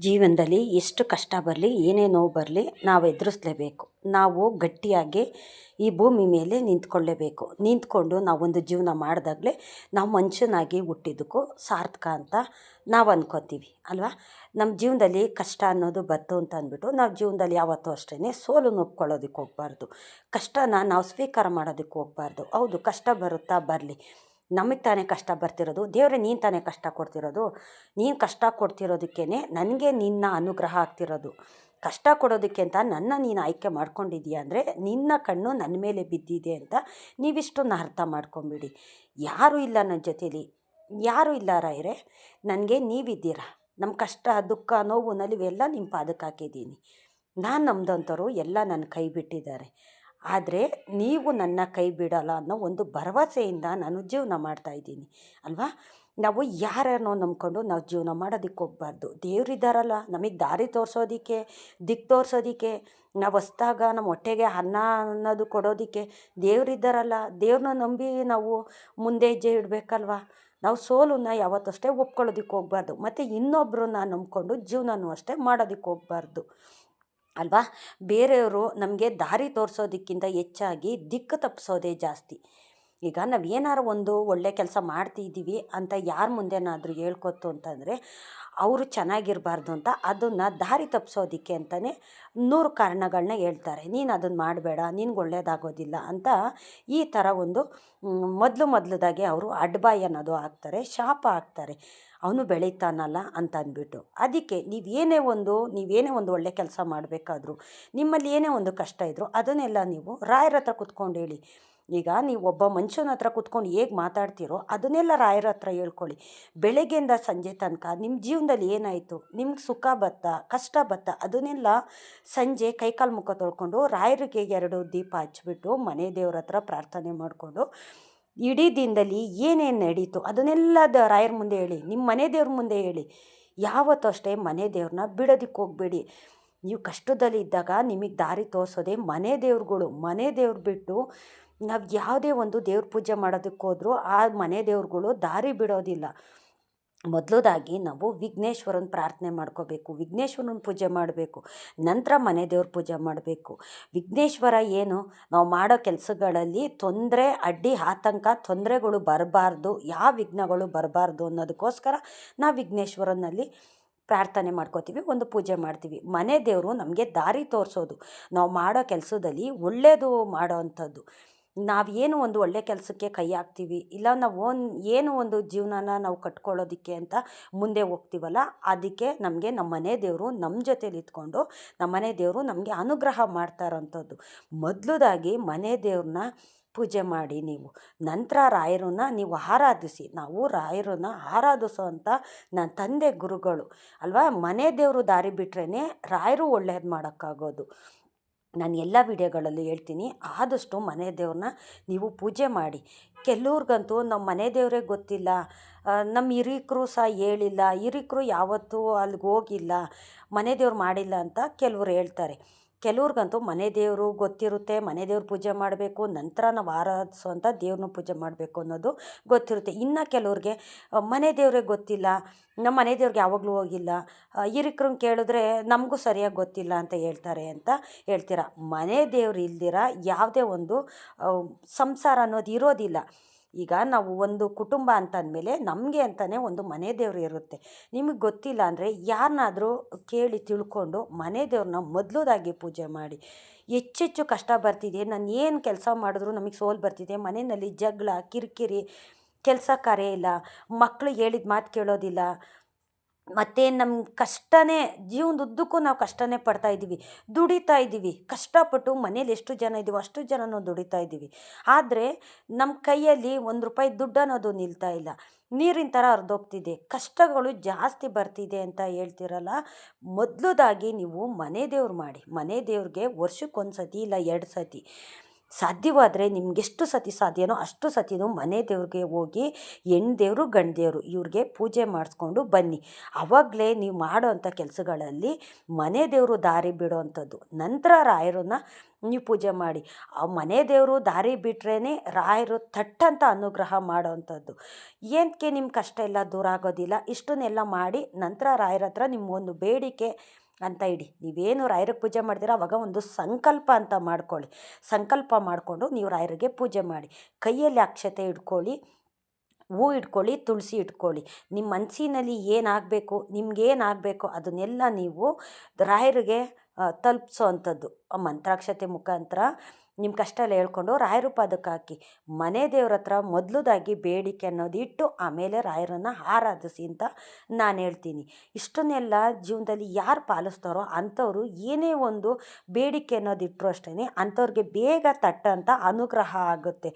ಜೀವನದಲ್ಲಿ ಎಷ್ಟು ಕಷ್ಟ ಬರಲಿ, ಏನೇ ನೋವು ಬರಲಿ ನಾವು ಎದುರಿಸ್ಲೇಬೇಕು. ನಾವು ಗಟ್ಟಿಯಾಗಿ ಈ ಭೂಮಿ ಮೇಲೆ ನಿಂತ್ಕೊಳ್ಳೇಬೇಕು. ನಿಂತ್ಕೊಂಡು ನಾವೊಂದು ಜೀವನ ಮಾಡಿದಾಗಲೇ ನಾವು ಮನುಷ್ಯನಾಗಿ ಹುಟ್ಟಿದ್ದಕ್ಕೂ ಸಾರ್ಥಕ ಅಂತ ನಾವು ಅಂದ್ಕೋತೀವಿ ಅಲ್ವಾ? ನಮ್ಮ ಜೀವನದಲ್ಲಿ ಕಷ್ಟ ಅನ್ನೋದು ಬಂತು ಅಂತ ಅಂದ್ಬಿಟ್ಟು ನಾವು ಜೀವನದಲ್ಲಿ ಯಾವತ್ತೂ ಅಷ್ಟೇ ಸೋಲು ಒಪ್ಕೊಳ್ಳೋದಕ್ಕೆ ಹೋಗಬಾರ್ದು. ಕಷ್ಟನ ನಾವು ಸ್ವೀಕಾರ ಮಾಡೋದಕ್ಕೆ ಹೋಗಬಾರ್ದು. ಹೌದು, ಕಷ್ಟ ಬರುತ್ತಾ ಬರಲಿ. ನಮಗೆ ತಾನೇ ಕಷ್ಟ ಬರ್ತಿರೋದು, ದೇವರೇ ನೀನು ತಾನೇ ಕಷ್ಟ ಕೊಡ್ತಿರೋದು. ನೀನು ಕಷ್ಟ ಕೊಡ್ತಿರೋದಕ್ಕೇ ನನಗೆ ನಿನ್ನ ಅನುಗ್ರಹ ಆಗ್ತಿರೋದು. ಕಷ್ಟ ಕೊಡೋದಕ್ಕೆ ಅಂತ ನನ್ನ ನೀನು ಆಯ್ಕೆ ಮಾಡ್ಕೊಂಡಿದ್ದೀಯ ಅಂದರೆ ನಿನ್ನ ಕಣ್ಣು ನನ್ನ ಮೇಲೆ ಬಿದ್ದಿದೆ ಅಂತ ನೀವಿಷ್ಟನ್ನು ಅರ್ಥ ಮಾಡ್ಕೊಂಬಿಡಿ. ಯಾರೂ ಇಲ್ಲ ನನ್ನ ಜೊತೇಲಿ. ಯಾರೂ ಇಲ್ಲ ರಾಯರೇ. ನನಗೆ ನೀವಿದ್ದೀರಾ? ನಮ್ಮ ಕಷ್ಟ, ದುಃಖ, ನೋವು ನಲಿವೆಲ್ಲ ನಿಮ್ಮ ಪಾದಕ್ಕೆ ಹಾಕಿದ್ದೀನಿ. ನಾನು ನಂಬ್ದಂಥವ್ರು ಎಲ್ಲ ನನ್ನ ಕೈ ಬಿಟ್ಟಿದ್ದಾರೆ. ಆದರೆ ನೀವು ನನ್ನ ಕೈ ಬಿಡಲ್ಲ ಅನ್ನೋ ಒಂದು ಭರವಸೆಯಿಂದ ನಾನು ಜೀವನ ಮಾಡ್ತಾ ಇದ್ದೀನಿ, ಅಲ್ವಾ? ನಾವು ಯಾರನ್ನೋ ನಂಬಿಕೊಂಡು ನಾವು ಜೀವನ ಮಾಡೋದಕ್ಕೆ ಹೋಗ್ಬಾರ್ದು. ದೇವ್ರಿದ್ದಾರಲ್ಲ ನಮಗೆ ದಾರಿ ತೋರಿಸೋದಕ್ಕೆ ದಿಕ್ಕು ತೋರಿಸೋದಕ್ಕೆ, ನಾವು ಹೊಸ್ದಾಗ ನಮ್ಮ ಹೊಟ್ಟೆಗೆ ಅನ್ನ ಅನ್ನೋದು ಕೊಡೋದಕ್ಕೆ ದೇವ್ರಿದ್ದಾರಲ್ಲ ದೇವ್ರನ್ನ ನಂಬಿ ನಾವು ಮುಂದೆ ಹೆಜ್ಜೆ ಇಡಬೇಕಲ್ವಾ? ನಾವು ಸೋಲನ್ನ ಯಾವತ್ತಷ್ಟೇ ಒಪ್ಕೊಳ್ಳೋದಕ್ಕೆ ಹೋಗ್ಬಾರ್ದು. ಮತ್ತು ಇನ್ನೊಬ್ಬರನ್ನ ನಂಬಿಕೊಂಡು ಜೀವನನೂ ಅಷ್ಟೇ ಮಾಡೋದಕ್ಕೆ ಹೋಗ್ಬಾರ್ದು. ಅಲ್ವಾ? ಬೇರೆಯವರು ನಮಗೆ ದಾರಿ ತೋರಿಸೋದಕ್ಕಿಂತ ಹೆಚ್ಚಾಗಿ ದಿಕ್ಕು ತಪ್ಪಿಸೋದೇ ಜಾಸ್ತಿ. ಈಗ ನಾವು ಏನಾರು ಒಂದು ಒಳ್ಳೆ ಕೆಲಸ ಮಾಡ್ತಿದ್ದೀವಿ ಅಂತ ಯಾರ ಮುಂದೆನಾದರೂ ಹೇಳ್ಕೊತು ಅಂತಂದರೆ, ಅವರು ಚೆನ್ನಾಗಿರಬಾರ್ದು ಅಂತ ಅದನ್ನು ದಾರಿ ತಪ್ಪಿಸೋದಕ್ಕೆ ಅಂತಲೇ ನೂರು ಕಾರಣಗಳನ್ನ ಹೇಳ್ತಾರೆ. ನೀನು ಅದನ್ನು ಮಾಡಬೇಡ, ನಿನ್ಗೆ ಒಳ್ಳೇದಾಗೋದಿಲ್ಲ ಅಂತ ಈ ಥರ ಒಂದು ಮೊದಲು ಮೊದಲದಾಗೆ ಅವರು ಅಡ್ಬಾಯ್ ಅನ್ನೋದು ಹಾಕ್ತಾರೆ, ಶಾಪ ಹಾಕ್ತಾರೆ. ಅವನು ಬೆಳೀತಾನಲ್ಲ ಅಂತ ಅಂದ್ಬಿಟ್ಟು ಅದಕ್ಕೆ ನೀವೇನೇ ಒಂದು ನೀವೇನೇ ಒಂದು ಒಳ್ಳೆ ಕೆಲಸ ಮಾಡಬೇಕಾದ್ರೂ, ನಿಮ್ಮಲ್ಲಿ ಏನೇ ಒಂದು ಕಷ್ಟ ಇದ್ದರೂ ಅದನ್ನೆಲ್ಲ ನೀವು ರಾಯರ ಹತ್ರ ಕುತ್ಕೊಂಡು ಹೇಳಿ. ಈಗ ನೀವು ಒಬ್ಬ ಮನುಷ್ಯನ ಹತ್ರ ಕುತ್ಕೊಂಡು ಹೇಗೆ ಮಾತಾಡ್ತೀರೋ ಅದನ್ನೆಲ್ಲ ರಾಯರ ಹತ್ರ ಹೇಳ್ಕೊಳ್ಳಿ. ಬೆಳಗ್ಗೆಯಿಂದ ಸಂಜೆ ತನಕ ನಿಮ್ಮ ಜೀವನದಲ್ಲಿ ಏನಾಯಿತು? ನಿಮ್ಗೆ ಸುಖ ಬತ್ತ? ಕಷ್ಟ ಬತ್ತ? ಅದನ್ನೆಲ್ಲ ಸಂಜೆ ಕೈಕಾಲು ಮುಖ ತೊಳ್ಕೊಂಡು ರಾಯರಿಗೆ ಎರಡು ದೀಪ ಹಚ್ಬಿಟ್ಟು ಮನೆ ದೇವ್ರ ಹತ್ರ ಪ್ರಾರ್ಥನೆ ಮಾಡಿಕೊಂಡು ಇಡೀ ದಿನದಲ್ಲಿ ಏನೇನು ನಡೀತು ಅದನ್ನೆಲ್ಲ ದ ರಾಯರ ಮುಂದೆ ಹೇಳಿ ನಿಮ್ಮ ಮನೆ ದೇವ್ರ ಮುಂದೆ ಹೇಳಿ. ಯಾವತ್ತೂ ಅಷ್ಟೇ ಮನೆ ದೇವ್ರನ್ನ ಬಿಡೋದಕ್ಕೆ ಹೋಗಬೇಡಿ. ನೀವು ಕಷ್ಟದಲ್ಲಿ ಇದ್ದಾಗ ನಿಮಗೆ ದಾರಿ ತೋರಿಸೋದೆ ಮನೆ ದೇವ್ರುಗಳು. ಮನೆ ದೇವ್ರು ಬಿಟ್ಟು ನಾವು ಯಾವುದೇ ಒಂದು ದೇವ್ರ ಪೂಜೆ ಮಾಡೋದಕ್ಕೆ ಹೋದರೂ ಆ ಮನೆ ದೇವ್ರುಗಳು ದಾರಿ ಬಿಡೋದಿಲ್ಲ. ಮೊದಲದಾಗಿ ನಾವು ವಿಘ್ನೇಶ್ವರನ ಪ್ರಾರ್ಥನೆ ಮಾಡ್ಕೋಬೇಕು, ವಿಘ್ನೇಶ್ವರನ ಪೂಜೆ ಮಾಡಬೇಕು, ನಂತರ ಮನೆ ದೇವ್ರ ಪೂಜೆ ಮಾಡಬೇಕು. ವಿಘ್ನೇಶ್ವರ ಏನು? ನಾವು ಮಾಡೋ ಕೆಲಸಗಳಲ್ಲಿ ತೊಂದರೆ, ಅಡ್ಡಿ, ಆತಂಕ, ತೊಂದರೆಗಳು ಬರಬಾರ್ದು, ಯಾವ ವಿಘ್ನಗಳು ಬರಬಾರ್ದು ಅನ್ನೋದಕ್ಕೋಸ್ಕರ ನಾವು ವಿಘ್ನೇಶ್ವರನಲ್ಲಿ ಪ್ರಾರ್ಥನೆ ಮಾಡ್ಕೋತೀವಿ, ಒಂದು ಪೂಜೆ ಮಾಡ್ತೀವಿ. ಮನೆ ದೇವರು ನಮಗೆ ದಾರಿ ತೋರಿಸೋದು. ನಾವು ಮಾಡೋ ಕೆಲಸದಲ್ಲಿ ಒಳ್ಳೆಯದು ಮಾಡೋ ಅಂಥದ್ದು. ನಾವು ಏನು ಒಂದು ಒಳ್ಳೆ ಕೆಲಸಕ್ಕೆ ಕೈ ಹಾಕ್ತೀವಿ, ಇಲ್ಲ ನಾವು ಒನ್, ಏನು ಒಂದು ಜೀವನನ ನಾವು ಕಟ್ಕೊಳ್ಳೋದಕ್ಕೆ ಅಂತ ಮುಂದೆ ಹೋಗ್ತೀವಲ್ಲ, ಅದಕ್ಕೆ ನಮಗೆ ನಮ್ಮ ಮನೆ ದೇವರು ನಮ್ಮ ಜೊತೇಲಿ ಇದ್ಕೊಂಡು ನಮ್ಮ ಮನೆ ದೇವರು ನಮಗೆ ಅನುಗ್ರಹ ಮಾಡ್ತಾ ಇರೋಂಥದ್ದು ಮೊದಲದಾಗಿ ಮನೆ ದೇವ್ರನ್ನ ಪೂಜೆ ಮಾಡಿ ನೀವು, ನಂತರ ರಾಯರನ್ನ ನೀವು ಆರಾಧಿಸಿ, ನಾವು ರಾಯರನ್ನ ಆರಾಧಿಸೋ ಅಂತ ನನ್ನ ತಂದೆ ಗುರುಗಳು, ಅಲ್ವಾ? ಮನೆ ದೇವರು ದಾರಿ ಬಿಟ್ರೇ ರಾಯರು ಒಳ್ಳೇದು ಮಾಡೋಕ್ಕಾಗೋದು. ನಾನು ಎಲ್ಲ ವಿಡಿಯೋಗಳಲ್ಲೂ ಹೇಳ್ತೀನಿ, ಆದಷ್ಟು ಮನೆ ದೇವ್ರನ್ನ ನೀವು ಪೂಜೆ ಮಾಡಿ. ಕೆಲವ್ರಿಗಂತೂ ನಮ್ಮ ಮನೆ ದೇವರೇ ಗೊತ್ತಿಲ್ಲ. ನಮ್ಮ ಹಿರೀಕರು ಸಹ ಹೇಳಿಲ್ಲ. ಹಿರೀಕರು ಯಾವತ್ತೂ ಅಲ್ಲಿಗೆ ಹೋಗಿಲ್ಲ. ಮನೆ ದೇವ್ರು ಮಾಡಿಲ್ಲ ಅಂತ ಕೆಲವ್ರು ಹೇಳ್ತಾರೆ. ಕೆಲವ್ರಿಗಂತೂ ಮನೆ ದೇವರು ಗೊತ್ತಿರುತ್ತೆ, ಮನೆ ದೇವ್ರ ಪೂಜೆ ಮಾಡಬೇಕು, ನಂತರ ನಾವು ಆರಾಧಿಸುವಂಥ ದೇವ್ರನ್ನ ಪೂಜೆ ಮಾಡಬೇಕು ಅನ್ನೋದು ಗೊತ್ತಿರುತ್ತೆ. ಇನ್ನು ಕೆಲವ್ರಿಗೆ ಮನೆ ದೇವರೇ ಗೊತ್ತಿಲ್ಲ ನಮ್ಮ ಮನೆ ದೇವ್ರಿಗೆ ಯಾವಾಗಲೂ ಹೋಗಿಲ್ಲ ಹಿರಿಕ್ರನ್ನ ಕೇಳಿದ್ರೆ ನಮಗೂ ಸರಿಯಾಗಿ ಗೊತ್ತಿಲ್ಲ ಅಂತ ಹೇಳ್ತಾರೆ ಅಂತ ಹೇಳ್ತೀರ. ಮನೆ ದೇವ್ರು ಇಲ್ದಿರ ಯಾವುದೇ ಒಂದು ಸಂಸಾರ ಅನ್ನೋದು ಇರೋದಿಲ್ಲ. ಈಗ ನಾವು ಒಂದು ಕುಟುಂಬ ಅಂತ ಅಂದಮೇಲೆ ನಮಗೆ ಅಂತಲೇ ಒಂದು ಮನೆ ದೇವರು ಇರುತ್ತೆ. ನಿಮಗೆ ಗೊತ್ತಿಲ್ಲ ಅಂದರೆ ಯಾರನ್ನಾದರೂ ಕೇಳಿ ತಿಳ್ಕೊಂಡು ಮನೆ ದೇವ್ರನ್ನ ಮೊದಲದಾಗಿ ಪೂಜೆ ಮಾಡಿ. ಹೆಚ್ಚೆಚ್ಚು ಕಷ್ಟ ಬರ್ತಿದೆ, ನಾನು ಏನು ಕೆಲಸ ಮಾಡಿದ್ರು ನಮಗೆ ಸೋಲು ಬರ್ತಿದೆ ಮನೆಯಲ್ಲಿ ಜಗಳ, ಕಿರಿಕಿರಿ, ಕೆಲಸ ಕಾರ್ಯ ಇಲ್ಲ ಮಕ್ಕಳು ಹೇಳಿದ ಮಾತು ಕೇಳೋದಿಲ್ಲ ಮತ್ತು ನಮ್ಮ ಕಷ್ಟನೇ, ಜೀವನದುದ್ದಕ್ಕೂ ನಾವು ಕಷ್ಟನೇ ಪಡ್ತಾ ಇದ್ದೀವಿ. ದುಡಿತಾ ಇದ್ದೀವಿ. ಕಷ್ಟಪಟ್ಟು ಮನೇಲಿ ಎಷ್ಟು ಜನ ಇದ್ದೀವೋ ಅಷ್ಟು ಜನನೂ ದುಡಿತಾ ಇದ್ದೀವಿ. ಆದರೆ ನಮ್ಮ ಕೈಯಲ್ಲಿ ಒಂದು ರೂಪಾಯಿ ದುಡ್ಡು ಅನ್ನೋದು ನಿಲ್ತಾ ಇಲ್ಲ. ನೀರಿನ ಥರ ಹರಿದೋಗ್ತಿದೆ. ಕಷ್ಟಗಳು ಜಾಸ್ತಿ ಬರ್ತಿದೆ ಅಂತ ಹೇಳ್ತಿರಲ್ಲ. ಮೊದಲದಾಗಿ ನೀವು ಮನೆ ದೇವ್ರು ಮಾಡಿ. ಮನೆ ದೇವ್ರಿಗೆ ವರ್ಷಕ್ಕೊಂದು ಸತಿ ಇಲ್ಲ ಎರಡು ಸತಿ ಸಾಧ್ಯವಾದರೆ ನಿಮಗೆಷ್ಟು ಸತಿ ಸಾಧ್ಯನೋ ಅಷ್ಟು ಸತಿನೂ ಮನೆ ದೇವ್ರಿಗೆ ಹೋಗಿ ಹೆಣ್ಣು ದೇವರು, ಗಂಡು ದೇವರು ಇವ್ರಿಗೆ ಪೂಜೆ ಮಾಡಿಸ್ಕೊಂಡು ಬನ್ನಿ. ಆವಾಗಲೇ ನೀವು ಮಾಡೋ ಅಂಥ ಕೆಲಸಗಳಲ್ಲಿ ಮನೆ ದೇವರು ದಾರಿ ಬಿಡೋ ಅಂಥದ್ದು ನಂತರ ರಾಯರನ್ನ ನೀವು ಪೂಜೆ ಮಾಡಿ. ಆ ಮನೆ ದೇವರು ದಾರಿ ಬಿಟ್ರೇ ರಾಯರು ತಟ್ಟಂತ ಅನುಗ್ರಹ ಮಾಡೋ ಅಂಥದ್ದು ಏನಕ್ಕೆ ನಿಮ್ಮ ಕಷ್ಟ ಎಲ್ಲ ದೂರ ಆಗೋದಿಲ್ಲ, ಇಷ್ಟನ್ನೆಲ್ಲ ಮಾಡಿ ನಂತರ ರಾಯರ ಹತ್ರ ನಿಮ್ಮೊಂದು ಬೇಡಿಕೆ ಅಂತ ಇಡಿ. ನೀವೇನು ರಾಯರಿಗೆ ಪೂಜೆ ಮಾಡ್ತೀರ, ಅವಾಗ ಒಂದು ಸಂಕಲ್ಪ ಅಂತ ಮಾಡ್ಕೊಳ್ಳಿ. ಸಂಕಲ್ಪ ಮಾಡಿಕೊಂಡು ನೀವು ರಾಯರಿಗೆ ಪೂಜೆ ಮಾಡಿ. ಕೈಯಲ್ಲಿ ಅಕ್ಷತೆ ಇಟ್ಕೊಳ್ಳಿ, ಹೂ ಇಟ್ಕೊಳ್ಳಿ, ತುಳಸಿ ಇಟ್ಕೊಳ್ಳಿ. ನಿಮ್ಮ ಮನಸ್ಸಿನಲ್ಲಿ ಏನಾಗಬೇಕು, ನಿಮ್ಗೇನಾಗಬೇಕು ಅದನ್ನೆಲ್ಲ ನೀವು ರಾಯರಿಗೆ ತಲುಪಿಸೋ ಅಂಥದ್ದು ಮಂತ್ರಾಕ್ಷತೆ ಮುಖಾಂತರ ನಿಮ್ಮ ಕಷ್ಟ ಹೇಳ್ಕೊಂಡು ರಾಯರು ಪಾದಕ್ಕೆ ಹಾಕಿ. ಮನೆ ದೇವ್ರ ಹತ್ರ ಮೊದಲದಾಗಿ ಬೇಡಿಕೆ ಅನ್ನೋದು ಇಟ್ಟು ಆಮೇಲೆ ರಾಯರನ್ನು ಆರಾಧಿಸಿ ಅಂತ ನಾನು ಹೇಳ್ತೀನಿ. ಇಷ್ಟನ್ನೆಲ್ಲ ಜೀವನದಲ್ಲಿ ಯಾರು ಪಾಲಿಸ್ತಾರೋ ಅಂಥವ್ರು ಏನೇ ಒಂದು ಬೇಡಿಕೆ ಅನ್ನೋದು ಇಟ್ಟರು ಅಷ್ಟೇ ಅಂಥವ್ರಿಗೆ ಬೇಗ ತಟ್ಟಂಥ ಅನುಗ್ರಹ ಆಗುತ್ತೆ.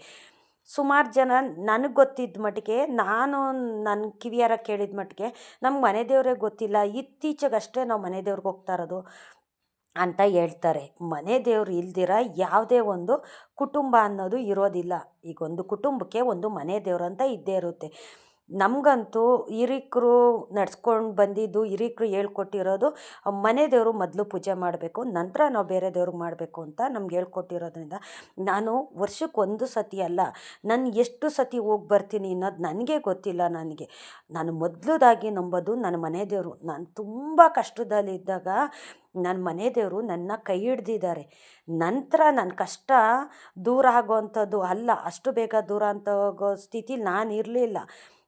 ಸುಮಾರು ಜನ ನನಗೆ ಗೊತ್ತಿದ್ದ ಮಟ್ಟಿಗೆ, ನಾನು ನನ್ನ ಕಿವಿಯಾರ ಕೇಳಿದ ಮಟ್ಟಿಗೆ ನಮ್ಗೆ ಮನೆ ದೇವರೇ ಗೊತ್ತಿಲ್ಲ. ಇತ್ತೀಚೆಗಷ್ಟೇ ನಾವು ಮನೆ ದೇವ್ರಿಗೆ ಹೋಗ್ತಾ ಇರೋದು. ಅಂತ ಹೇಳ್ತಾರೆ. ಮನೆ ದೇವ್ರು ಇಲ್ದಿರ ಯಾವುದೇ ಒಂದು ಕುಟುಂಬ ಅನ್ನೋದು ಇರೋದಿಲ್ಲ. ಈಗ ಒಂದು ಕುಟುಂಬಕ್ಕೆ ಒಂದು ಮನೆ ದೇವ್ರು ಅಂತ ಇದ್ದೇ ಇರುತ್ತೆ. ನಮಗಂತೂ ಹಿರೀಕ್ರು ನಡ್ಸ್ಕೊಂಡು ಬಂದಿದ್ದು, ಹಿರೀಕ್ರು ಹೇಳ್ಕೊಟ್ಟಿರೋದು ಮನೆ ದೇವರು ಮೊದಲು ಪೂಜೆ ಮಾಡಬೇಕು, ನಂತರ ನಾವು ಬೇರೆ ದೇವ್ರಿಗೆ ಮಾಡಬೇಕು ಅಂತ ನಮ್ಗೆ ಹೇಳ್ಕೊಟ್ಟಿರೋದ್ರಿಂದ ನಾನು ವರ್ಷಕ್ಕೆ ಒಂದು ಸತಿ ಅಲ್ಲ, ನಾನು ಎಷ್ಟು ಸತಿ ಹೋಗಿ ಬರ್ತೀನಿ ಅನ್ನೋದು ನನಗೆ ಗೊತ್ತಿಲ್ಲ ನನಗೆ. ನಾನು ಮೊದಲದಾಗಿ ನಂಬೋದು ನನ್ನ ಮನೆ ದೇವರು. ನಾನು ತುಂಬ ಕಷ್ಟದಲ್ಲಿದ್ದಾಗ ನನ್ನ ಮನೆ ದೇವರು ನನ್ನ ಕೈ ಹಿಡ್ದಿದ್ದಾರೆ. ನಂತರ ನನ್ನ ಕಷ್ಟ ದೂರ ಆಗೋವಂಥದ್ದು ಅಲ್ಲ, ಅಷ್ಟು ಬೇಗ ದೂರ ಅಂತ ಹೋಗೋ ಸ್ಥಿತಿ ನಾನು ಇರಲಿಲ್ಲ.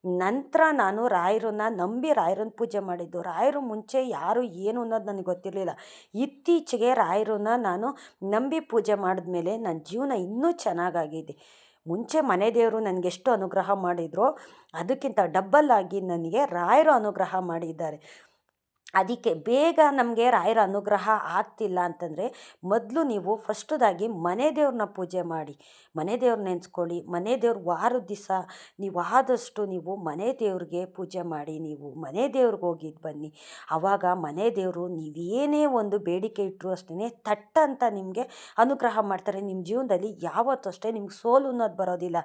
ನಂತರ ನಾನು ರಾಯರನ್ನ ನಂಬಿ ರಾಯರನ್ನ ಪೂಜೆ ಮಾಡಿದ್ದು. ರಾಯರು ಮುಂಚೆ ಯಾರು ಏನು ಅನ್ನೋದು ನನಗೆ ಗೊತ್ತಿರಲಿಲ್ಲ. ಇತ್ತೀಚೆಗೆ ರಾಯರನ್ನ ನಾನು ನಂಬಿ ಪೂಜೆ ಮಾಡಿದ್ಮೇಲೆ ನನ್ನ ಜೀವನ ಇನ್ನೂ ಚೆನ್ನಾಗಾಗಿದೆ. ಮುಂಚೆ ಮನೆ ದೇವರು ನನಗೆ ಎಷ್ಟು ಅನುಗ್ರಹ ಮಾಡಿದ್ರು ಅದಕ್ಕಿಂತ ಡಬ್ಬಲ್ ಆಗಿ ನನಗೆ ರಾಯರು ಅನುಗ್ರಹ ಮಾಡಿದ್ದಾರೆ. ಅದಕ್ಕೆ ಬೇಗ ನಮಗೆ ರಾಯರ ಅನುಗ್ರಹ ಆಗ್ತಿಲ್ಲ ಅಂತಂದರೆ ಮೊದಲು ನೀವು ಫಸ್ಟದಾಗಿ ಮನೆ ದೇವ್ರನ್ನ ಪೂಜೆ ಮಾಡಿ, ಮನೆ ದೇವ್ರನ್ನ ನೆನೆಸ್ಕೊಳ್ಳಿ, ಮನೆ ದೇವ್ರ ವಾರದ ದಿವಸ ನೀವು ಆದಷ್ಟು ನೀವು ಮನೆ ದೇವ್ರಿಗೆ ಪೂಜೆ ಮಾಡಿ, ನೀವು ಮನೆ ದೇವ್ರಿಗೆ ಹೋಗಿದ್ದು ಬನ್ನಿ. ಆವಾಗ ಮನೆ ದೇವರು ನೀವೇನೇ ಒಂದು ಬೇಡಿಕೆ ಇಟ್ಟರು ಅಷ್ಟೇ ತಟ್ಟಂತ ನಿಮಗೆ ಅನುಗ್ರಹ ಮಾಡ್ತಾರೆ. ನಿಮ್ಮ ಜೀವನದಲ್ಲಿ ಯಾವತ್ತೂ ಅಷ್ಟೇ ನಿಮ್ಗೆ ಸೋಲು ಅನ್ನೋದು ಬರೋದಿಲ್ಲ.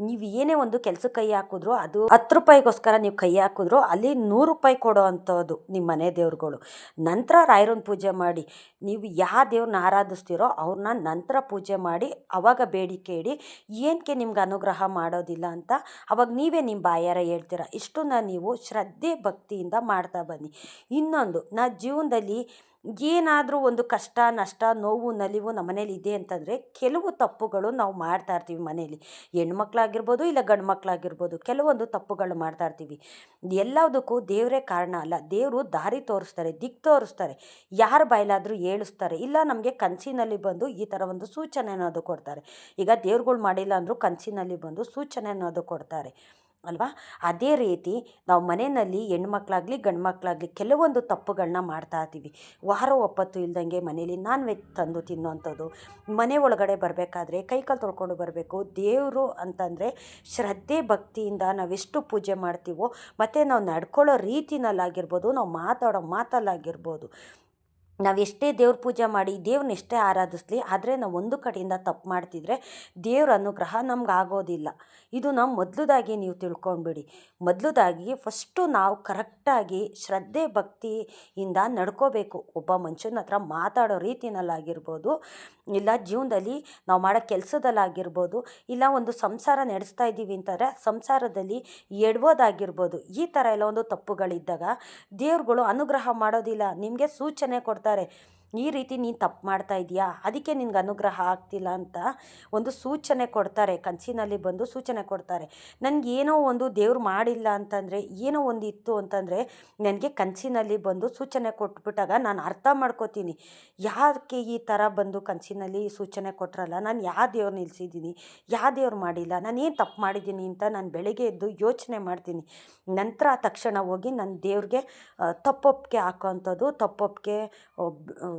ನೀವು ಏನೇ ಒಂದು ಕೆಲಸ ಕೈ ಹಾಕಿದ್ರು ಅದು ಹತ್ತು ರೂಪಾಯಿಗೋಸ್ಕರ ನೀವು ಕೈ ಹಾಕಿದ್ರು ಅಲ್ಲಿ ನೂರು ರೂಪಾಯಿ ಕೊಡೋ ಅಂಥದ್ದು ನಿಮ್ಮ ಮನೆ ದೇವ್ರುಗಳು. ನಂತರ ರಾಯರನ್ನ ಪೂಜೆ ಮಾಡಿ, ನೀವು ಯಾವ ದೇವ್ರನ್ನ ಆರಾಧಿಸ್ತೀರೋ ಅವ್ರನ್ನ ನಂತರ ಪೂಜೆ ಮಾಡಿ, ಅವಾಗ ಬೇಡಿಕೆ ಇಡಿ ಏನಕ್ಕೆ ನಿಮ್ಗೆ ಅನುಗ್ರಹ ಮಾಡೋದಿಲ್ಲ ಅಂತ ಅವಾಗ ನೀವೇ ನಿಮ್ಮ ಬಾಯಾರ ಹೇಳ್ತೀರ, ಇಷ್ಟನ್ನ ನೀವು ಶ್ರದ್ಧೆ ಭಕ್ತಿಯಿಂದ ಮಾಡ್ತಾ ಬನ್ನಿ. ಇನ್ನೊಂದು, ನಾ ಜೀವನದಲ್ಲಿ ಏನಾದರೂ ಒಂದು ಕಷ್ಟ, ನಷ್ಟ, ನೋವು, ನಲಿವು ನಮ್ಮ ಮನೇಲಿ ಇದೆ ಅಂತಂದರೆ ಕೆಲವು ತಪ್ಪುಗಳು ನಾವು ಮಾಡ್ತಾ ಇರ್ತೀವಿ ಮನೇಲಿ. ಹೆಣ್ಮಕ್ಳಾಗಿರ್ಬೋದು ಇಲ್ಲ ಗಂಡು ಮಕ್ಕಳಾಗಿರ್ಬೋದು ಕೆಲವೊಂದು ತಪ್ಪುಗಳು ಮಾಡ್ತಾ ಇರ್ತೀವಿ. ಎಲ್ಲದಕ್ಕೂ ದೇವರೇ ಕಾರಣ ಅಲ್ಲ. ದೇವರು ದಾರಿ ತೋರಿಸ್ತಾರೆ, ದಿಕ್ಕು ತೋರಿಸ್ತಾರೆ. ಯಾರು ಬಾಯಲಾದರೂ ಹೇಳಿಸ್ತಾರೆ ಇಲ್ಲ ನಮಗೆ ಕನಸಿನಲ್ಲಿ ಬಂದು ಈ ಥರ ಒಂದು ಸೂಚನೆ ಅನ್ನೋದು ಕೊಡ್ತಾರೆ. ಈಗ ದೇವ್ರುಗಳು ಮಾಡಿಲ್ಲ ಅಂದರೂ ಕನಸಿನಲ್ಲಿ ಬಂದು ಸೂಚನೆ ಅನ್ನೋದು ಕೊಡ್ತಾರೆ. ಅಲ್ವಾ? ಅದೇ ರೀತಿ ನಾವು ಮನೆಯಲ್ಲಿ ಹೆಣ್ಮಕ್ಳಾಗಲಿ ಗಂಡು ಮಕ್ಕಳಾಗಲಿ ಕೆಲವೊಂದು ತಪ್ಪುಗಳನ್ನ ಮಾಡ್ತಾ ಇರ್ತೀವಿ ವಾರ ಒಪ್ಪತ್ತು ಇಲ್ದಂಗೆ ಮನೇಲಿ ನಾನ್ ವೆಜ್ ತಂದು ತಿನ್ನುವಂಥದ್ದು ಮನೆ ಒಳಗಡೆ ಬರಬೇಕಾದ್ರೆ ಕೈಕಾಲು ತೊಳ್ಕೊಂಡು ಬರಬೇಕು, ದೇವರು ಅಂತಂದರೆ ಶ್ರದ್ಧೆ ಭಕ್ತಿಯಿಂದ ನಾವೆಷ್ಟು ಪೂಜೆ ಮಾಡ್ತೀವೋ, ಮತ್ತು ನಾವು ನಡ್ಕೊಳ್ಳೋ ರೀತಿನಲ್ಲಾಗಿರ್ಬೋದು, ನಾವು ಮಾತಾಡೋ ಮಾತಲ್ಲಾಗಿರ್ಬೋದು. ನಾವು ಎಷ್ಟೇ ದೇವ್ರ ಪೂಜೆ ಮಾಡಿ ದೇವ್ರನ್ನ ಎಷ್ಟೇ ಆರಾಧಿಸ್ಲಿ, ಆದರೆ ನಾವು ಒಂದು ಕಡೆಯಿಂದ ತಪ್ಪು ಮಾಡ್ತಿದ್ರೆ ದೇವ್ರ ಅನುಗ್ರಹ ನಮ್ಗೆ ಆಗೋದಿಲ್ಲ. ಇದು ನಾವು ಮೊದಲದಾಗಿ ನೀವು ತಿಳ್ಕೊಂಬಿಡಿ ಮೊದಲದಾಗಿ ಫಸ್ಟು ನಾವು ಕರೆಕ್ಟಾಗಿ ಶ್ರದ್ಧೆ, ಭಕ್ತಿಯಿಂದ ನಡ್ಕೋಬೇಕು. ಒಬ್ಬ ಮನುಷ್ಯನ ಹತ್ರ ಮಾತಾಡೋ ರೀತಿನಲ್ಲಾಗಿರ್ಬೋದು, ಇಲ್ಲ ಜೀವನದಲ್ಲಿ ನಾವು ಮಾಡೋ ಕೆಲಸದಲ್ಲಾಗಿರ್ಬೋದು, ಇಲ್ಲ ಒಂದು ಸಂಸಾರ ನಡೆಸ್ತಾ ಇದ್ದೀವಿ ಅಂತಂದರೆ ಸಂಸಾರದಲ್ಲಿ ಎಡ್ಬೋದಾಗಿರ್ಬೋದು ಈ ಥರ ಎಲ್ಲ ಒಂದು ತಪ್ಪುಗಳಿದ್ದಾಗ ದೇವ್ರುಗಳು ಅನುಗ್ರಹ ಮಾಡೋದಿಲ್ಲ. ನಿಮಗೆ ಸೂಚನೆ ಕೊಡ್ತಾರೆ. ಈ ರೀತಿ ನೀನು ತಪ್ಪು ಮಾಡ್ತಾ ಇದೀಯಾ ಅದಕ್ಕೆ ನಿನಗೆ ಅನುಗ್ರಹ ಆಗ್ತಿಲ್ಲ ಅಂತ ಒಂದು ಸೂಚನೆ ಕೊಡ್ತಾರೆ. ಕನಸಿನಲ್ಲಿ ಬಂದು ಸೂಚನೆ ಕೊಡ್ತಾರೆ. ಏನೋ ಒಂದು ದೇವ್ರು ಮಾಡಿಲ್ಲ ಅಂತಂದರೆ, ಏನೋ ಒಂದು ಇತ್ತು ಅಂತಂದರೆ ನನಗೆ ಕನಸಿನಲ್ಲಿ ಬಂದು ಸೂಚನೆ ಕೊಟ್ಬಿಟ್ಟಾಗ ನಾನು ಅರ್ಥ ಮಾಡ್ಕೋತೀನಿ. ಯಾಕೆ ಈ ಥರ ಬಂದು ಕನಸಿನಲ್ಲಿ ಸೂಚನೆ ಕೊಟ್ರಲ್ಲ? ನಾನು ಯಾವ ದೇವ್ರು ನಿಲ್ಲಿಸಿದ್ದೀನಿ ಯಾವ ದೇವ್ರು ಮಾಡಿಲ್ಲ? ನಾನು ಏನು ತಪ್ಪು ಮಾಡಿದ್ದೀನಿ ಅಂತ ನಾನು ಬೆಳಗ್ಗೆ ಎದ್ದು ಯೋಚನೆ ಮಾಡ್ತೀನಿ. ನಂತರ ತಕ್ಷಣ ಹೋಗಿ ನನ್ನ ದೇವ್ರಿಗೆ ತಪ್ಪೊಪ್ಪಿಗೆ ಹಾಕೋವಂಥದ್ದು, ತಪ್ಪೊಪ್ಪಿಗೆ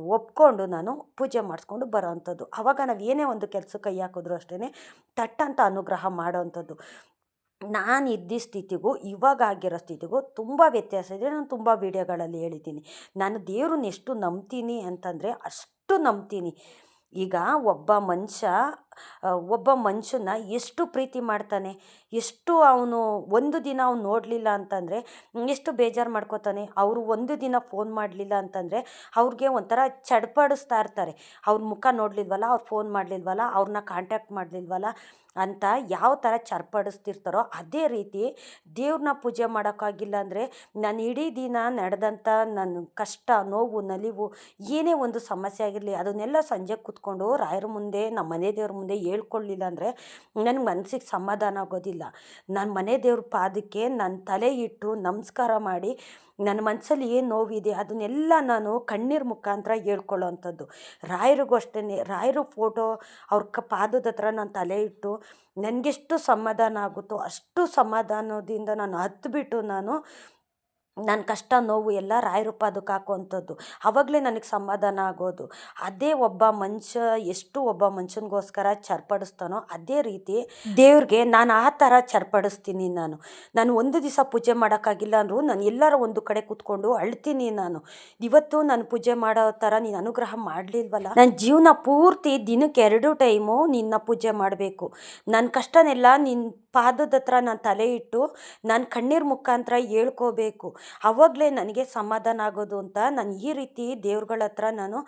ಒಪ್ಕೊಂಡು ನಾನು ಪೂಜೆ ಮಾಡಿಸ್ಕೊಂಡು ಬರೋ ಅಂಥದ್ದು ಆವಾಗ ನಾವು ಏನೇ ಒಂದು ಕೆಲಸ ಕೈ ಹಾಕಿದ್ರು ಅಷ್ಟೇ ತಟ್ಟಂತ ಅನುಗ್ರಹ ಮಾಡೋ ಅಂಥದ್ದು ನಾನು ಇದ್ದ ಸ್ಥಿತಿಗೂ ಇವಾಗ ಆಗಿರೋ ಸ್ಥಿತಿಗೂ ತುಂಬ ವ್ಯತ್ಯಾಸ ಇದೆ. ನಾನು ತುಂಬ ವೀಡಿಯೋಗಳಲ್ಲಿ ಹೇಳಿದ್ದೀನಿ. ನಾನು ದೇವ್ರನ್ನ ಎಷ್ಟು ನಂಬ್ತೀನಿ ಅಂತಂದರೆ ಅಷ್ಟು ನಂಬ್ತೀನಿ. ಈಗ ಒಬ್ಬ ಮನುಷ್ಯ ಒಬ್ಬ ಮನುಷ್ಯನ ಎಷ್ಟು ಪ್ರೀತಿ ಮಾಡ್ತಾನೆ, ಎಷ್ಟು ಅವನು ಒಂದು ದಿನ ಅವ್ನು ನೋಡಲಿಲ್ಲ ಅಂತಂದರೆ, ಎಷ್ಟು ಬೇಜಾರು ಮಾಡ್ಕೋತಾನೆ, ಅವರು ಒಂದು ದಿನ ಫೋನ್ ಮಾಡಲಿಲ್ಲ ಅಂತಂದರೆ, ಅವ್ರಿಗೆ ಒಂಥರ ಚಡ್ಪಡಿಸ್ತಾ ಇರ್ತಾರೆ. ಅವ್ರ ಮುಖ ನೋಡಲಿಲ್ವಲ್ಲ, ಅವ್ರು ಫೋನ್ ಮಾಡಲಿಲ್ವಲ್ಲ ಅವ್ರನ್ನ ಕಾಂಟ್ಯಾಕ್ಟ್ ಮಾಡಲಿಲ್ವಲ್ಲ ಅಂತ ಯಾವ ಥರ ಚರ್ಪಡಿಸ್ತಿರ್ತಾರೋ ಅದೇ ರೀತಿ ದೇವ್ರನ್ನ ಪೂಜೆ ಮಾಡೋಕ್ಕಾಗಿಲ್ಲ ಅಂದರೆ ನಾನು ಇಡೀ ದಿನ ನಡೆದಂಥ ನನ್ನ ಕಷ್ಟ, ನೋವು, ನಲಿವು ಏನೇ ಒಂದು ಸಮಸ್ಯೆ ಆಗಿರಲಿ ಅದನ್ನೆಲ್ಲ ಸಂಜೆ ಕೂತ್ಕೊಂಡು ರಾಯರ ಮುಂದೆ, ನಮ್ಮ ಮನೆ ದೇವ್ರ ಮುಂದೆ ಹೇಳ್ಕೊಳ್ಳಿಲ್ಲ ಅಂದರೆ ನನಗೆ ಮನಸ್ಸಿಗೆ ಸಮಾಧಾನ ಆಗೋದಿಲ್ಲ. ನನ್ನ ಮನೆ ದೇವ್ರ ಪಾದಕ್ಕೆ ನನ್ನ ತಲೆ ಇಟ್ಟು ನಮಸ್ಕಾರ ಮಾಡಿ ನನ್ನ ಮನಸ್ಸಲ್ಲಿ ಏನು ನೋವಿದೆ ಅದನ್ನೆಲ್ಲ ನಾನು ಕಣ್ಣೀರು ಮುಖಾಂತರ ಹೇಳ್ಕೊಳ್ಳೋ ಅಂಥದ್ದು ರಾಯರಿಗೂ ಅಷ್ಟೇ ರಾಯರು ಫೋಟೋ ಅವ್ರ ಕ ಪಾದದ ಹತ್ರ ನಾನು ತಲೆ ಇಟ್ಟು ನನಗೆಷ್ಟು ಸಮಾಧಾನ ಆಗುತ್ತೋ ಅಷ್ಟು ಸಮಾಧಾನದಿಂದ ನಾನು ಹತ್ಬಿಟ್ಟು ನಾನು ನನ್ನ ಕಷ್ಟ ನೋವು ಎಲ್ಲ ರಾಯರೂಪ ಅದಕ್ಕೆ ಹಾಕುವಂಥದ್ದು. ಆವಾಗಲೇ ನನಗೆ ಸಮಾಧಾನ ಆಗೋದು. ಅದೇ ಒಬ್ಬ ಮನುಷ್ಯ ಎಷ್ಟು ಒಬ್ಬ ಮನುಷ್ಯನಿಗೋಸ್ಕರ ಚರ್ಪಡಿಸ್ತಾನೋ ಅದೇ ರೀತಿ ದೇವ್ರಿಗೆ ನಾನು ಆ ಥರ ಚರ್ಪಡಿಸ್ತೀನಿ ನಾನು. ನಾನು ಒಂದು ದಿವಸ ಪೂಜೆ ಮಾಡೋಕ್ಕಾಗಿಲ್ಲ ಅಂದರೂ ನಾನು ಎಲ್ಲರ ಒಂದು ಕಡೆ ಕೂತ್ಕೊಂಡು ಅಳ್ತೀನಿ ನಾನು. ಇವತ್ತು ನಾನು ಪೂಜೆ ಮಾಡೋ ಥರ ನೀನು ಅನುಗ್ರಹ ಮಾಡಲಿಲ್ವಲ್ಲ? ನನ್ನ ಜೀವನ ಪೂರ್ತಿ ದಿನಕ್ಕೆ ಎರಡು ಟೈಮು ನಿನ್ನ ಪೂಜೆ ಮಾಡಬೇಕು. ನನ್ನ ಕಷ್ಟನೆಲ್ಲ ನಿನ್ನ ಪಾದದ ಹತ್ರ ನಾನು ತಲೆ ಇಟ್ಟು ನಾನು ಕಣ್ಣೀರು ಮುಖಾಂತರ ಹೇಳ್ಕೋಬೇಕು. ಆವಾಗಲೇ ನನಗೆ ಸಮಾಧಾನ ಆಗೋದು ಅಂತ ನಾನು ಈ ರೀತಿ ದೇವ್ರುಗಳ ಹತ್ರ ನಾನು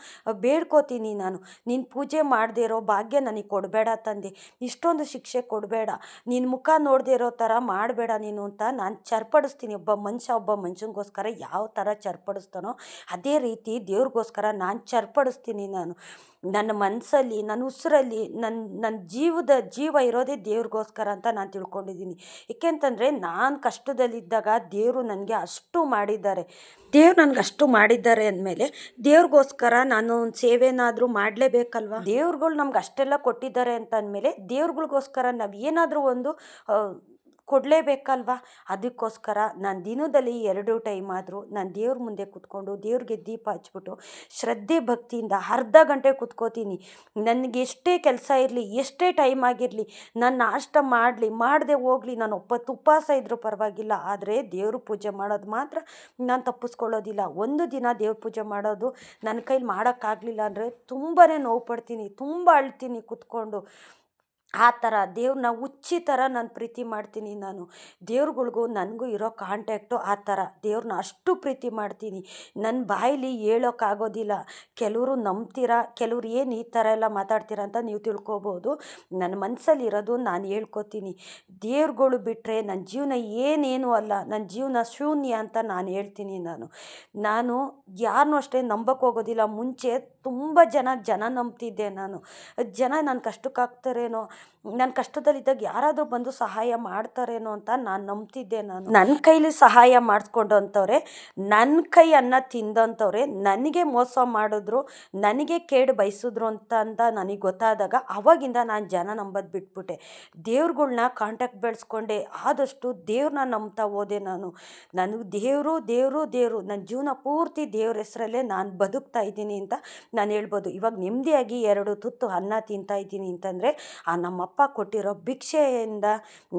ಬೇಡ್ಕೋತೀನಿ ನಾನು. ನೀನು ಪೂಜೆ ಮಾಡದೇ ಇರೋ ಭಾಗ್ಯ ನನಗೆ ಕೊಡಬೇಡ ತಂದೆ. ಇಷ್ಟೊಂದು ಶಿಕ್ಷೆ ಕೊಡಬೇಡ. ನಿನ್ನ ಮುಖ ನೋಡದೇ ಇರೋ ಥರ ಮಾಡಬೇಡ ನೀನು ಅಂತ ನಾನು ಚರ್ಪಡಿಸ್ತೀನಿ. ಒಬ್ಬ ಮನುಷ್ಯ ಒಬ್ಬ ಮನುಷ್ಯನಿಗೋಸ್ಕರ ಯಾವ ಥರ ಚರ್ಪಡಿಸ್ತಾನೋ ಅದೇ ರೀತಿ ದೇವ್ರಿಗೋಸ್ಕರ ನಾನು ಚರ್ಪಡಿಸ್ತೀನಿ ನಾನು. ನನ್ನ ಮನಸ್ಸಲ್ಲಿ ನನ್ನ ಉಸಿರಲ್ಲಿ ನನ್ನ ನನ್ನ ಜೀವದ ಜೀವ ಇರೋದೇ ದೇವ್ರಿಗೋಸ್ಕರ ಅಂತ ನಾನು ತಿಳ್ಕೊಂಡಿದ್ದೀನಿ. ಏಕೆಂತಂದರೆ ನಾನು ಕಷ್ಟದಲ್ಲಿದ್ದಾಗ ದೇವರು ನನಗೆ ಅಷ್ಟು ಮಾಡಿದ್ದಾರೆ. ದೇವ್ರು ನನಗೆ ಅಷ್ಟು ಮಾಡಿದ್ದಾರೆ ಅಂದಮೇಲೆ ದೇವ್ರಿಗೋಸ್ಕರ ನಾನು ಒಂದು ಸೇವೆನಾದರೂ ಮಾಡಲೇಬೇಕಲ್ವ? ದೇವ್ರುಗಳು ನಮ್ಗೆ ಅಷ್ಟೆಲ್ಲ ಕೊಟ್ಟಿದ್ದಾರೆ ಅಂತ ಅಂದಮೇಲೆ ದೇವ್ರುಗಳಿಗೋಸ್ಕರ ನಾವು ಏನಾದರೂ ಒಂದು ಕೊಡಲೇಬೇಕಲ್ವ? ಅದಕ್ಕೋಸ್ಕರ ನಾನು ದಿನದಲ್ಲಿ ಎರಡು ಟೈಮ್ ಆದರೂ ನಾನು ದೇವ್ರ ಮುಂದೆ ಕೂತ್ಕೊಂಡು ದೇವ್ರಿಗೆ ದೀಪ ಹಚ್ಬಿಟ್ಟು ಶ್ರದ್ಧೆ ಭಕ್ತಿಯಿಂದ ಅರ್ಧ ಗಂಟೆ ಕೂತ್ಕೋತೀನಿ. ನನಗೆ ಎಷ್ಟೇ ಕೆಲಸ ಇರಲಿ, ಎಷ್ಟೇ ಟೈಮ್ ಆಗಿರಲಿ, ನಾನು ಅಷ್ಟ ಮಾಡಲಿ, ಮಾಡದೆ ಹೋಗಲಿ, ನಾನು ಒಪ್ಪತ್ತು ಉಪವಾಸ ಇದ್ದರೂ ಪರವಾಗಿಲ್ಲ. ಆದರೆ ದೇವ್ರ ಪೂಜೆ ಮಾಡೋದು ಮಾತ್ರ ನಾನು ತಪ್ಪಿಸ್ಕೊಳ್ಳೋದಿಲ್ಲ. ಒಂದು ದಿನ ದೇವ್ರ ಪೂಜೆ ಮಾಡೋದು ನನ್ನ ಕೈಲಿ ಮಾಡೋಕ್ಕಾಗಲಿಲ್ಲ ಅಂದರೆ ತುಂಬಾ ನೋವು ಪಡ್ತೀನಿ ತುಂಬ ಅಳ್ತೀನಿ ಕೂತ್ಕೊಂಡು. ಆ ಥರ ದೇವ್ರನ್ನ ಹುಚ್ಚಿ ಥರ ನಾನು ಪ್ರೀತಿ ಮಾಡ್ತೀನಿ ನಾನು. ದೇವ್ರುಗಳ್ಗೂ ನನಗೂ ಇರೋ ಕಾಂಟ್ಯಾಕ್ಟು ಆ ಥರ ದೇವ್ರನ್ನ ಅಷ್ಟು ಪ್ರೀತಿ ಮಾಡ್ತೀನಿ. ನನ್ನ ಬಾಯಲ್ಲಿ ಹೇಳೋಕ್ಕಾಗೋದಿಲ್ಲ ಕೆಲವರು ನಂಬ್ತೀರಾ? ಕೆಲವ್ರು ಏನು ಈ ಥರ ಎಲ್ಲ ಮಾತಾಡ್ತೀರಾ ಅಂತ ನೀವು ತಿಳ್ಕೊಬೋದು. ನನ್ನ ಮನಸ್ಸಲ್ಲಿ ಇರೋದು ನಾನು ಹೇಳ್ಕೊತೀನಿ. ದೇವ್ರುಗಳು ಬಿಟ್ಟರೆ ನನ್ನ ಜೀವನ ಏನೇನು ಅಲ್ಲ. ನನ್ನ ಜೀವನ ಶೂನ್ಯ ಅಂತ ನಾನು ಹೇಳ್ತೀನಿ ನಾನು. ನಾನು ಯಾರನ್ನೂ ಅಷ್ಟೇ ನಂಬಕ್ಕೆ ಹೋಗೋದಿಲ್ಲ. ಮುಂಚೆ ತುಂಬ ಜನ ಜನ ನಂಬ್ತಿದ್ದೆ ನಾನು. ಜನ ನನ್ನ ಕಷ್ಟಕ್ಕಾಗ್ತಾರೇನೋ? ನನ್ನ ಕಷ್ಟದಲ್ಲಿದ್ದಾಗ ಯಾರಾದರೂ ಬಂದು ಸಹಾಯ ಮಾಡ್ತಾರೇನೋ ಅಂತ ನಾನು ನಂಬ್ತಿದ್ದೆ ನಾನು. ನನ್ನ ಕೈಲಿ ಸಹಾಯ ಮಾಡಿಸ್ಕೊಂಡು ಅಂತವ್ರೆ ನನ್ನ ಕೈ ಅನ್ನ ತಿಂದಂಥವ್ರೆ ನನಗೆ ಮೋಸ ಮಾಡಿದ್ರು, ನನಗೆ ಕೇಡು ಬಯಸಿದ್ರು ಅಂತ ಅಂತ ನನಗೆ ಗೊತ್ತಾದಾಗ ಅವಾಗಿಂದ ನಾನು ಜನ ನಂಬೋದು ಬಿಟ್ಬಿಟ್ಟೆ. ದೇವ್ರುಗಳ್ನ ಕಾಂಟ್ಯಾಕ್ಟ್ ಬೆಳೆಸ್ಕೊಂಡೆ, ಆದಷ್ಟು ದೇವ್ರನ್ನ ನಂಬ್ತಾ ಹೋದೆ ನಾನು. ನನಗೆ ದೇವರು ದೇವರು ದೇವರು ನನ್ನ ಜೀವನ ಪೂರ್ತಿ ದೇವ್ರ ಹೆಸರಲ್ಲೇ ನಾನು ಬದುಕ್ತಾ ಇದ್ದೀನಿ ಅಂತ ನಾನು ಹೇಳ್ಬೋದು. ಇವಾಗ ನೆಮ್ಮದಿಯಾಗಿ ಎರಡು ತುತ್ತು ಅನ್ನ ತಿಂತಾ ಇದ್ದೀನಿ ಅಂತಂದರೆ, ಆ ನಮ್ಮಪ್ಪ ಕೊಟ್ಟಿರೋ ಭಿಕ್ಷೆಯಿಂದ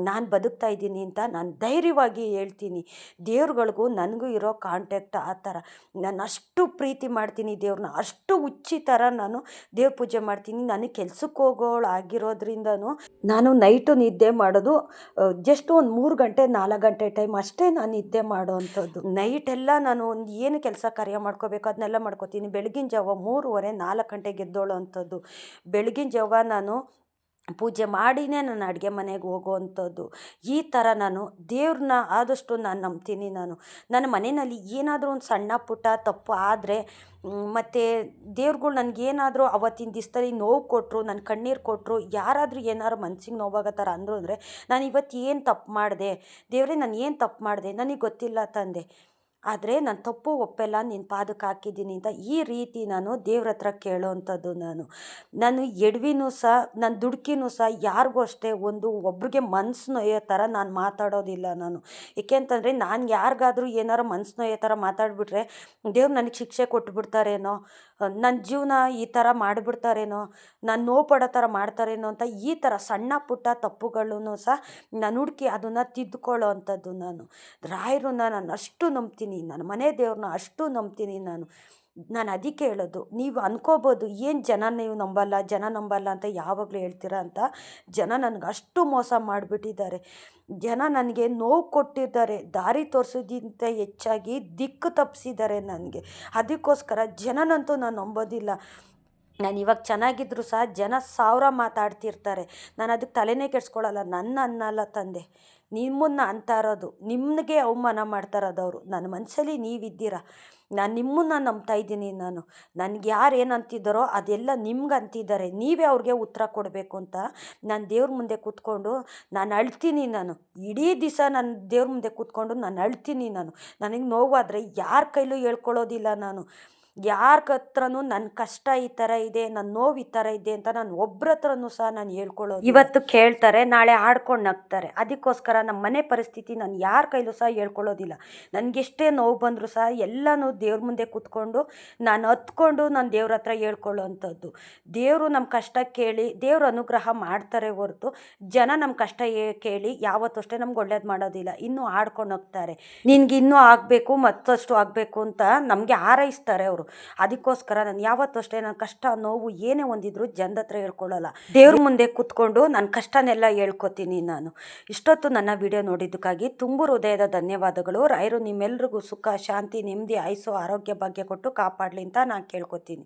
ನಾನು ಬದುಕ್ತಾ ಇದ್ದೀನಿ ಅಂತ ನಾನು ಧೈರ್ಯವಾಗಿ ಹೇಳ್ತೀನಿ. ದೇವ್ರುಗಳಿಗೂ ನನಗೂ ಇರೋ ಕಾಂಟ್ಯಾಕ್ಟ್ ಆ ಥರ. ನಾನು ಅಷ್ಟು ಪ್ರೀತಿ ಮಾಡ್ತೀನಿ ದೇವ್ರನ್ನ ಅಷ್ಟು ಹುಚ್ಚಿ ಥರ ನಾನು ದೇವ್ರ ಪೂಜೆ ಮಾಡ್ತೀನಿ. ನನಗೆ ಕೆಲ್ಸಕ್ಕೆ ಹೋಗೋಳು ಆಗಿರೋದ್ರಿಂದನೂ ನಾನು ನೈಟು ನಿದ್ದೆ ಮಾಡೋದು ಜಸ್ಟ್ ಒಂದು ಮೂರು ಗಂಟೆ, ನಾಲ್ಕು ಗಂಟೆ ಟೈಮ್ ಅಷ್ಟೇ ನಾನು ನಿದ್ದೆ ಮಾಡೋ ಅಂಥದ್ದು ನೈಟೆಲ್ಲ ನಾನು ಒಂದು ಏನು ಕೆಲಸ ಕಾರ್ಯ ಮಾಡ್ಕೋಬೇಕು ಅದನ್ನೆಲ್ಲ ಮಾಡ್ಕೋತೀನಿ. ಬೆಳಗಿನ ಜಾವ ಮೂರುವರೆ, ನಾಲ್ಕು ಗಂಟೆಗೆ ಎದ್ದೋಳೋ ಅಂಥದ್ದು. ಬೆಳಗಿನ ಜಾವ ನಾನು ಪೂಜೆ ಮಾಡಿನೇ ನಾನು ಅಡುಗೆ ಮನೆಗೆ ಹೋಗುವಂಥದ್ದು. ಈ ಥರ ನಾನು ದೇವ್ರನ್ನ ಆದಷ್ಟು ನಾನು ನಂಬ್ತೀನಿ ನಾನು. ನನ್ನ ಮನೆಯಲ್ಲಿ ಏನಾದರೂ ಒಂದು ಸಣ್ಣ ಪುಟ್ಟ ತಪ್ಪು ಆದರೆ ಮತ್ತು ದೇವ್ರುಗಳು ನನಗೇನಾದರೂ ಅವತ್ತಿನ ದಿವಸದಲ್ಲಿ ನೋವು ಕೊಟ್ಟರು ನನ್ನ ಕಣ್ಣೀರು ಕೊಟ್ಟರು ಯಾರಾದರೂ ಏನಾದ್ರು ಮನ್ಸಿಗೆ ನೋವಾಗೋ ಥರ ಅಂದರು ಅಂದರೆ ನಾನು ಇವತ್ತು ಏನು ತಪ್ಪು ಮಾಡಿದೆ? ದೇವರೇ ನಾನು ಏನು ತಪ್ಪು ಮಾಡಿದೆ? ನನಗೆ ಗೊತ್ತಿಲ್ಲ ತಂದೆ. ಆದರೆ ನಾನು ತಪ್ಪು ಒಪ್ಪೆಲ್ಲ ನಿನ್ನ ಪಾದಕ್ಕೆ ಹಾಕಿದ್ದೀನಿ ಅಂತ ಈ ರೀತಿ ನಾನು ದೇವ್ರ ಹತ್ರ ಕೇಳೋವಂಥದ್ದು ನಾನು. ನಾನು ಎಡವಿನೂ ಸಹ ನನ್ನ ದುಡುಕಿನೂ ಸಹ ಯಾರಿಗೂ ಅಷ್ಟೇ ಒಂದು ಒಬ್ರಿಗೆ ಮನ್ಸು ನೋಯೋ ಥರ ನಾನು ಮಾತಾಡೋದಿಲ್ಲ ನಾನು. ಏಕೆ ಅಂತಂದರೆ ನಾನು ಯಾರಿಗಾದ್ರೂ ಏನಾರು ಮನ್ಸು ನೋಯೋ ಥರ ಮಾತಾಡಿಬಿಟ್ರೆ ದೇವ್ರು ನನಗೆ ಶಿಕ್ಷೆ ಕೊಟ್ಬಿಡ್ತಾರೇನೋ? ನನ್ನ ಜೀವನ ಈ ಥರ ಮಾಡಿಬಿಡ್ತಾರೇನೋ, ನಾನು ನೋವು ಪಡೋ ಥರ ಮಾಡ್ತಾರೇನೋ ಅಂತ ಈ ಥರ ಸಣ್ಣ ಪುಟ್ಟ ತಪ್ಪುಗಳನ್ನು ಸಹ ನಾನು ಹುಡುಕಿ ಅದನ್ನು ತಿದ್ದುಕೊಳ್ಳೋ ಅಂಥದ್ದು ನಾನು. ರಾಯರನ್ನ ನಾನು ಅಷ್ಟು ನಂಬ್ತೀನಿ ನನ್ನ ಮನೆ ದೇವ್ರನ್ನ ಅಷ್ಟು ನಂಬ್ತೀನಿ ನಾನು. ನಾನು ಅದಕ್ಕೆ ಹೇಳೋದು, ನೀವು ಅನ್ಕೋಬೋದು ಏನು ಜನ ನೀವು ನಂಬಲ್ಲ, ಜನ ನಂಬಲ್ಲ ಅಂತ ಯಾವಾಗಲೂ ಹೇಳ್ತೀರ ಅಂತ, ಜನ ನನಗೆ ಅಷ್ಟು ಮೋಸ ಮಾಡಿಬಿಟ್ಟಿದ್ದಾರೆ. ಜನ ನನಗೆ ನೋವು ಕೊಟ್ಟಿದ್ದಾರೆ, ದಾರಿ ತೋರಿಸೋದಿಂತ ಹೆಚ್ಚಾಗಿ ದಿಕ್ಕು ತಪ್ಪಿಸಿದ್ದಾರೆ ನನಗೆ. ಅದಕ್ಕೋಸ್ಕರ ಜನನಂತೂ ನಾನು ನಂಬೋದಿಲ್ಲ. ನಾನು ಇವಾಗ ಚೆನ್ನಾಗಿದ್ರು ಸಹ ಜನ ಸಾವಿರ ಮಾತಾಡ್ತಿರ್ತಾರೆ. ನಾನು ಅದಕ್ಕೆ ತಲೆನೇ ಕೆಡಿಸ್ಕೊಳ್ಳಲ್ಲ ನನ್ನ ಅನ್ನಲ್ಲ ತಂದೆ. ನಿಮ್ಮನ್ನು ಅಂತ ಇರೋದು, ನಿಮಗೆ ಅವಮಾನ ಮಾಡ್ತಾ ಅವರು. ನನ್ನ ಮನಸ್ಸಲ್ಲಿ ನೀವಿದ್ದೀರ? ನಾನು ನಿಮ್ಮನ್ನು ನಂಬ್ತಾ ಇದ್ದೀನಿ ನಾನು. ನನಗೆ ಯಾರು ಏನು ಅಂತಿದ್ದಾರೋ ಅದೆಲ್ಲ ನಿಮ್ಗೆ ಅಂತಿದ್ದಾರೆ. ನೀವೇ ಅವ್ರಿಗೆ ಉತ್ತರ ಕೊಡಬೇಕು ಅಂತ ನಾನು ದೇವ್ರ ಮುಂದೆ ಕೂತ್ಕೊಂಡು ನಾನು ಅಳ್ತೀನಿ ನಾನು. ಇಡೀ ದಿವಸ ನಾನು ದೇವ್ರ ಮುಂದೆ ಕೂತ್ಕೊಂಡು ನಾನು ಅಳ್ತೀನಿ ನಾನು. ನನಗೆ ನೋವಾದರೆ ಯಾರ ಕೈಲೂ ಹೇಳ್ಕೊಳ್ಳೋದಿಲ್ಲ ನಾನು. ಯಾರ ಹತ್ರನೂ ನನ್ನ ಕಷ್ಟ ಈ ಥರ ಇದೆ ನನ್ನ ನೋವು ಈ ಥರ ಇದೆ ಅಂತ ನಾನು ಒಬ್ಬರ ಹತ್ರನೂ ಸಹ ನಾನು ಹೇಳ್ಕೊಳ್ಳೋದು ಇವತ್ತು ಕೇಳ್ತಾರೆ, ನಾಳೆ ಆಡ್ಕೊಂಡು ನಗ್ತಾರೆ. ಅದಕ್ಕೋಸ್ಕರ ನಮ್ಮ ಮನೆ ಪರಿಸ್ಥಿತಿ ನಾನು ಯಾರ ಕೈಲೂ ಸಹ ಹೇಳ್ಕೊಳ್ಳೋದಿಲ್ಲ. ನನಗೆಷ್ಟೇ ನೋವು ಬಂದರೂ ಸಹ ಎಲ್ಲನೂ ದೇವ್ರ ಮುಂದೆ ಕೂತ್ಕೊಂಡು ನಾನು ಹತ್ಕೊಂಡು ನಾನು ದೇವ್ರ ಹತ್ರ ಹೇಳ್ಕೊಳ್ಳೋ ಅಂಥದ್ದು ದೇವರು ನಮ್ಮ ಕಷ್ಟ ಕೇಳಿ, ದೇವ್ರ ಅನುಗ್ರಹ ಮಾಡ್ತಾರೆ ಹೊರತು ಜನ ನಮ್ಮ ಕಷ್ಟ ಕೇಳಿ ಯಾವತ್ತೂ ಅಷ್ಟೇ ನಮ್ಗೆ ಒಳ್ಳೇದು ಮಾಡೋದಿಲ್ಲ. ಇನ್ನೂ ಆಡ್ಕೊಂಡು ಹೋಗ್ತಾರೆ ನಿನ್ಗೆ ಇನ್ನೂ ಆಗಬೇಕು, ಮತ್ತಷ್ಟು ಆಗಬೇಕು ಅಂತ ನಮಗೆ ಹಾರೈಸ್ತಾರೆ ಅವರು ಅದಕ್ಕೋಸ್ಕರ ನಾನು ಯಾವತ್ತೂ ಅಷ್ಟೇ ನನ್ನ ಕಷ್ಟ ನೋವು ಏನೇ ಒಂದಿದ್ರು ಜನದ ಹತ್ರ ಹೇಳ್ಕೊಳ್ಳಲ್ಲ. ದೇವ್ರ ಮುಂದೆ ಕೂತ್ಕೊಂಡು ನನ್ನ ಕಷ್ಟನೆಲ್ಲ ಹೇಳ್ಕೊತೀನಿ ನಾನು. ಇಷ್ಟೊತ್ತು ನನ್ನ ವಿಡಿಯೋ ನೋಡಿದ್ದಕ್ಕಾಗಿ ತುಂಬ ಹೃದಯದ ಧನ್ಯವಾದಗಳು. ರಾಯರು ನಿಮ್ಮೆಲ್ರಿಗೂ ಸುಖ ಶಾಂತಿ ನೆಮ್ಮದಿ ಆಯಸ್ಸು ಆರೋಗ್ಯ ಭಾಗ್ಯ ಕೊಟ್ಟು ಕಾಪಾಡಲಿ ಅಂತ ನಾನು ಕೇಳ್ಕೊತೀನಿ.